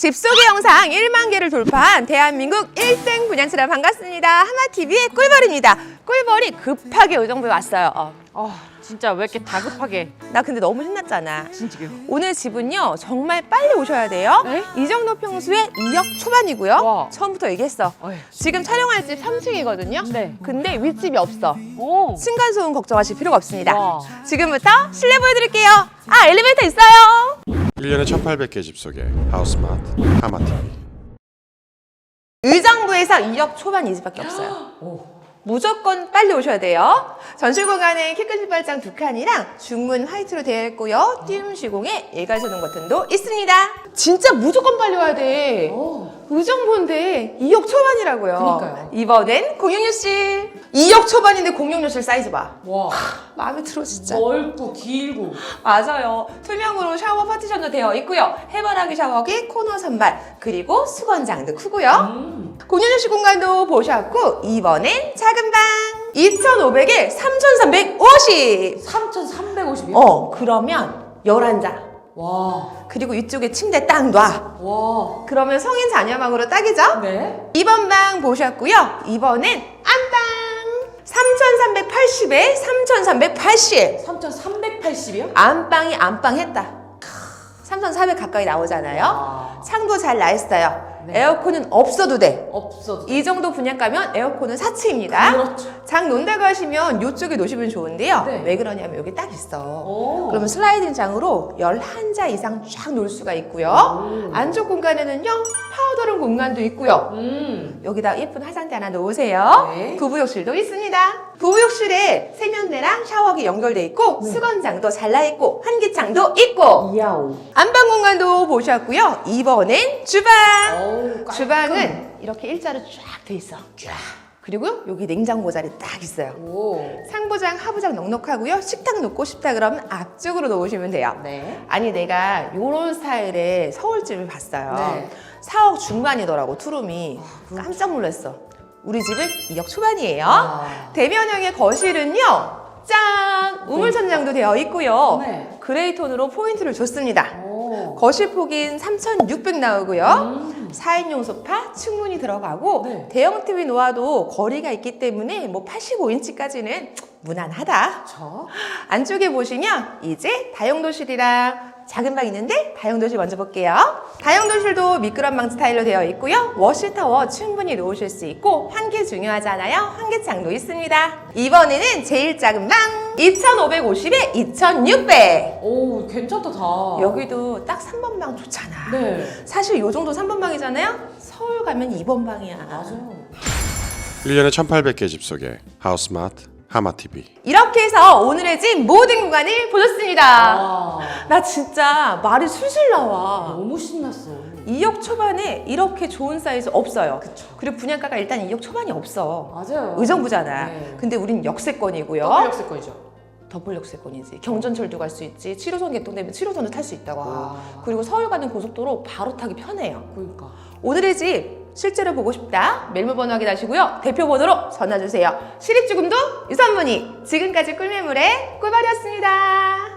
집소개 영상 1만 개를 돌파한 대한민국 1등 분양치라 반갑습니다. 하마TV의 꿀벌입니다. 꿀벌이 급하게 의정부에 왔어요. 어, 아 진짜 왜 이렇게 다급하게 나 근데 너무 신났잖아. 진짜요? 오늘 집은요 정말 빨리 오셔야 돼요. 네? 이 정도 평수에 2억 초반이고요. 와. 처음부터 얘기했어. 어휴. 지금 촬영할 집 3층이거든요. 네. 근데 윗집이 없어. 오. 층간소음 걱정하실 필요가 없습니다. 와. 지금부터 실내 보여드릴게요. 아 엘리베이터 있어요. 1년에 1,800개 집 속에 하우스마트, 하마TV. 의정부에서 2억 초반 이 집밖에 없어요. 무조건 빨리 오셔야 돼요. 전실 공간에 키큰 신발장 두 칸이랑 중문 화이트로 되어 있고요. 띄움 시공에 일괄소등 버튼도 있습니다. 진짜 무조건 빨리 와야 돼. 의정부인데 2억 초반이라고요. 그러니까요. 이번엔 공용욕실. 2억 초반인데 공용욕실 사이즈 봐. 와. 마음에 들어 진짜. 넓고 길고. 맞아요. 투명으로 샤워 파티션도 되어 있고요. 해바라기 샤워기, 코너 선반, 그리고 수건장도 크고요. 음. 공연휴식 공간도 보셨고 이번엔 작은 방 2,500에 3,350. 3,350이요? 어 그러면 11자. 와. 그리고 이쪽에 침대 딱 놔. 와. 그러면 성인 자녀방으로 딱이죠? 네. 2번 방 보셨고요. 이번엔 안방 3,380에 3,380. 3,380이요? 안방이 안방 했다. 3,400 가까이 나오잖아요. 아. 창도 잘 나 있어요. 네. 에어컨은 없어도 돼. 없어도. 이 정도 분양가면 에어컨은 사치입니다. 그렇죠. 장 논다고 하시면 이쪽에 놓으시면 좋은데요. 네. 왜 그러냐면 여기 딱 있어. 오. 그러면 슬라이딩 장으로 11자 이상 쫙 놓을 수가 있고요. 오. 안쪽 공간에는요, 파우더룸 공간도 있고요. 음. 여기다 예쁜 화장대 하나 놓으세요. 네. 부부욕실도 있습니다. 부부욕실에 세면대랑 샤워기 연결돼 있고 네. 수건장도 잘라 있고 환기창도 있고 이야오. 안방 공간도 보셨고요. 이번엔 주방. 어우, 깔끔. 주방은 이렇게 일자로 쫙 돼 있어. 쫙. 그리고 여기 냉장고 자리 딱 있어요. 오. 상부장, 하부장 넉넉하고요. 식탁 놓고 싶다 그러면 앞쪽으로 놓으시면 돼요. 네. 아니 내가 요런 스타일의 서울집을 봤어요. 네. 4억 중반이더라고 투룸이. 깜짝 놀랐어. 우리 집은 2억 초반이에요. 아. 대면형의 거실은요. 짠! 우물천장도 되어 있고요. 네. 그레이 톤으로 포인트를 줬습니다. 오. 거실 폭인 3,600 나오고요. 음. 4인용 소파 충분히 들어가고 네. 대형 TV 놓아도 거리가 있기 때문에 뭐 85인치까지는 무난하다. 저? 안쪽에 보시면 이제 다용도실이랑 작은 방 있는데 다용도실 먼저 볼게요. 다용도실도 미끄럼 방 스타일로 되어 있고요. 워시타워 충분히 놓으실 수 있고 환기 중요하잖아요. 환기창도 있습니다. 이번에는 제일 작은 방 2,550에 2,600. 오, 괜찮다 다. 여기도 딱 3번 방 좋잖아. 네. 사실 요 정도 3번 방이잖아요. 서울 가면 2번 방이야. 맞아요. 1년에 1,800개 집 속에 하우스마트, 하마TV. 이렇게 해서 오늘의 집 모든 구간을 보셨습니다. 아. 나 진짜 말이 술술 나와. 너무 신났어. 2억 초반에 이렇게 좋은 사이즈 없어요. 그리고 분양가가 일단 2억 초반이 없어. 맞아요. 의정부잖아. 네. 근데 우린 역세권이고요. 더블 역세권이죠. 더블 역세권이지. 경전철도 갈 수 있지. 7호선 개통되면 7호선도 탈 수 있다고. 와. 그리고 서울 가는 고속도로 바로 타기 편해요. 그러니까. 오늘의 집 실제로 보고 싶다. 매물번호 확인하시고요. 대표 번호로 전화 주세요. 실입주금도 유선문의. 지금까지 꿀매물의 꿀벌이었습니다.